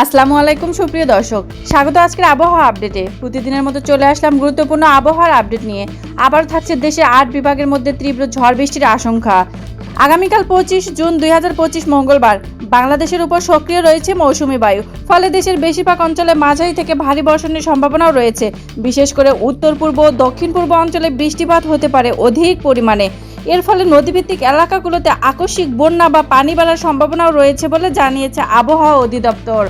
আসসালামু আলাইকুম, সুপ্রিয় দর্শক। স্বাগত আজকের আবহাওয়া আপডেটে। প্রতিদিনের মতো চলে আসলাম গুরুত্বপূর্ণ আবহাওয়ার আপডেট নিয়ে। আবার থাকছে দেশে আট বিভাগের মধ্যে তীব্র ঝড় বৃষ্টির আশঙ্কা। আগামীকাল পঁচিশ জুন দুই হাজার পঁচিশ মঙ্গলবার, বাংলাদেশের উপর সক্রিয় রয়েছে মৌসুমি বায়ু। ফলে দেশের বেশিরভাগ অঞ্চলে মাঝারি থেকে ভারী বর্ষণের সম্ভাবনাও রয়েছে। বিশেষ করে উত্তর পূর্ব দক্ষিণ পূর্ব অঞ্চলে বৃষ্টিপাত হতে পারে অধিক পরিমাণে। এর ফলে নদীভিত্তিক এলাকাগুলোতে আকস্মিক বন্যা বা পানি বাড়ার সম্ভাবনাও রয়েছে বলে জানিয়েছে আবহাওয়া অধিদপ্তর।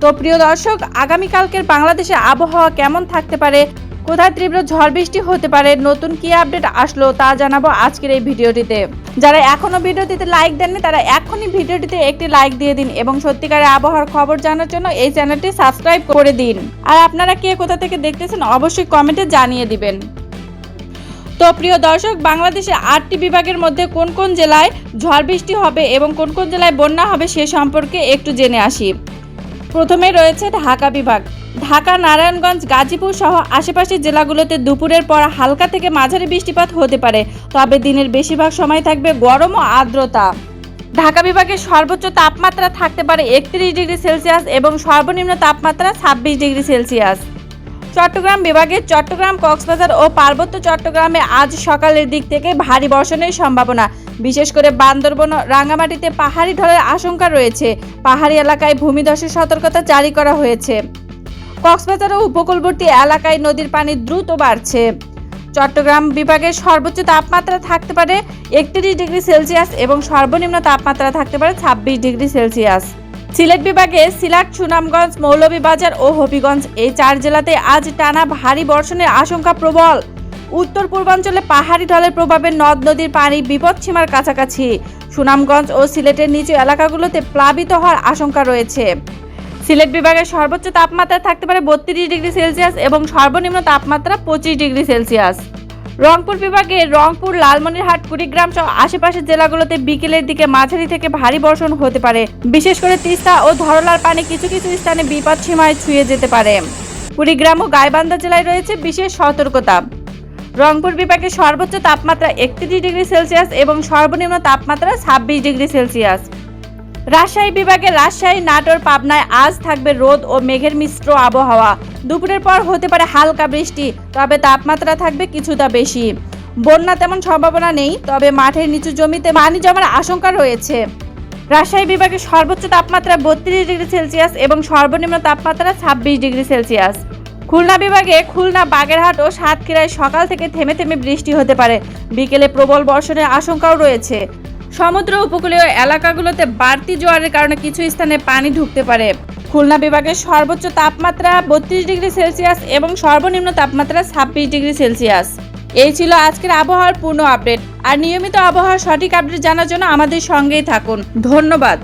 তো প্রিয় দর্শক, আগামীকালকের বাংলাদেশে আবহাওয়া কেমন থাকতে পারে? কোথায় তীব্র ঝড় বৃষ্টি হতে পারে? নতুন কি আপডেট আসলো তা জানাব আজকের এই ভিডিওটিতে। যারা এখনও ভিডিওটিতে লাইক দেননি, তারা এখনই ভিডিওটিতে একটি লাইক দিয়ে দিন এবং সত্যিকারের আবহাওয়ার খবর জানার জন্য এই চ্যানেলটি সাবস্ক্রাইব করে দিন। আর আপনারা কে কোথা থেকে দেখতেছেন, অবশ্যই কমেন্টে জানিয়ে দিবেন। তো প্রিয় দর্শক বাংলাদেশে আটটি বিভাগের মধ্যে কোন কোন জেলায় ঝড় বৃষ্টি হবে এবং কোন কোন জেলায় বন্যা হবে সে সম্পর্কে একটু জেনে আসি। প্রথমে রয়েছে ঢাকা বিভাগ। ঢাকা, নারায়ণগঞ্জ, গাজীপুর সহ আশেপাশের জেলাগুলোতে দুপুরের পর হালকা থেকে মাঝারি বৃষ্টিপাত হতে পারে, তবে দিনের বেশিরভাগ সময় থাকবে গরম ও আর্দ্রতা। ঢাকা বিভাগের সর্বোচ্চ তাপমাত্রা থাকতে পারে একত্রিশ ডিগ্রি সেলসিয়াস এবং সর্বনিম্ন তাপমাত্রা ছাব্বিশ ডিগ্রি সেলসিয়াস। চট্টগ্রাম বিভাগের চট্টগ্রাম, কক্সবাজার ও পার্বত্য চট্টগ্রামে আজ সকালের দিক থেকে ভারী বর্ষণের সম্ভাবনা। বিশেষ করে বান্দরবন রাঙ্গামাটিতে পাহাড়ি ঢলের আশঙ্কা রয়েছে। পাহাড়ি এলাকায় ভূমিধসের সতর্কতা জারি করা হয়েছে। কক্সবাজার ও উপকূলবর্তী এলাকায় নদীর পানি দ্রুত বাড়ছে। চট্টগ্রাম বিভাগের সর্বোচ্চ তাপমাত্রা থাকতে পারে একত্রিশ ডিগ্রি সেলসিয়াস এবং সর্বনিম্ন তাপমাত্রা থাকতে পারে ছাব্বিশ ডিগ্রি সেলসিয়াস। সিলেট বিভাগে সিলেট, সুনামগঞ্জ, মৌলভীবাজার ও হবিগঞ্জ এই চার জেলাতে আজ টানা ভারী বর্ষণের আশঙ্কা প্রবল। উত্তর পূর্বাঞ্চলে পাহাড়ি ঢলের প্রভাবে নদ, নদীর পানি বিপদসীমার কাছাকাছি। সুনামগঞ্জ ও সিলেটের নিচু এলাকাগুলোতে প্লাবিত হওয়ার আশঙ্কা রয়েছে। সিলেট বিভাগের সর্বোচ্চ তাপমাত্রা থাকতে পারে বত্রিশ ডিগ্রি সেলসিয়াস এবং সর্বনিম্ন তাপমাত্রা পঁচিশ ডিগ্রি সেলসিয়াস। রংপুর বিভাগে রংপুর, লালমনিরহাট, কুড়িগ্রাম সহ আশেপাশের জেলাগুলোতে বিকেলের দিকে মাঝারি থেকে ভারী বর্ষণ হতে পারে। বিশেষ করে তিস্তা ও ধরলার পানি কিছু কিছু স্থানে বিপদ সীমায় ছুঁয়ে যেতে পারে। কুড়িগ্রাম ও গাইবান্ধা জেলায় রয়েছে বিশেষ সতর্কতা। রংপুর বিভাগে সর্বোচ্চ তাপমাত্রা একত্রিশ ডিগ্রি সেলসিয়াস এবং সর্বনিম্ন তাপমাত্রা ছাব্বিশ ডিগ্রি সেলসিয়াস। রাজশাহী বিভাগে রাজশাহী নাটোর পাবনায় আজ থাকবে রোদ ও মেঘের মিশ্র আবহাওয়া। দুপুরের পর হতে পারে হালকা বৃষ্টি, তবে তাপমাত্রা থাকবে কিছুটা বেশি। বন্যা তেমন সম্ভাবনা নেই, তবে মাঠের নিচু জমিতে পানি জমার আশঙ্কা রয়েছে। রাজশাহী বিভাগে সর্বোচ্চ তাপমাত্রা বত্রিশ ডিগ্রি সেলসিয়াস এবং সর্বনিম্ন তাপমাত্রা ছাব্বিশ ডিগ্রি সেলসিয়াস। খুলনা বিভাগে খুলনা, বাগেরহাট ও সাতক্ষীরায় সকাল থেকে থেমে থেমে বৃষ্টি হতে পারে। বিকেলে প্রবল বর্ষণের আশঙ্কাও রয়েছে। সমুদ্র উপকূলীয় এলাকাগুলোতে বাড়তি জোয়ারের কারণে কিছু স্থানে পানি ঢুকতে পারে। খুলনা বিভাগের সর্বোচ্চ তাপমাত্রা বত্রিশ ডিগ্রি সেলসিয়াস এবং সর্বনিম্ন তাপমাত্রা ছাব্বিশ ডিগ্রি সেলসিয়াস। এই ছিল আজকের আবহাওয়ার পূর্ণ আপডেট। আর নিয়মিত আবহাওয়ার সঠিক আপডেট জানার জন্য আমাদের সঙ্গেই থাকুন। ধন্যবাদ।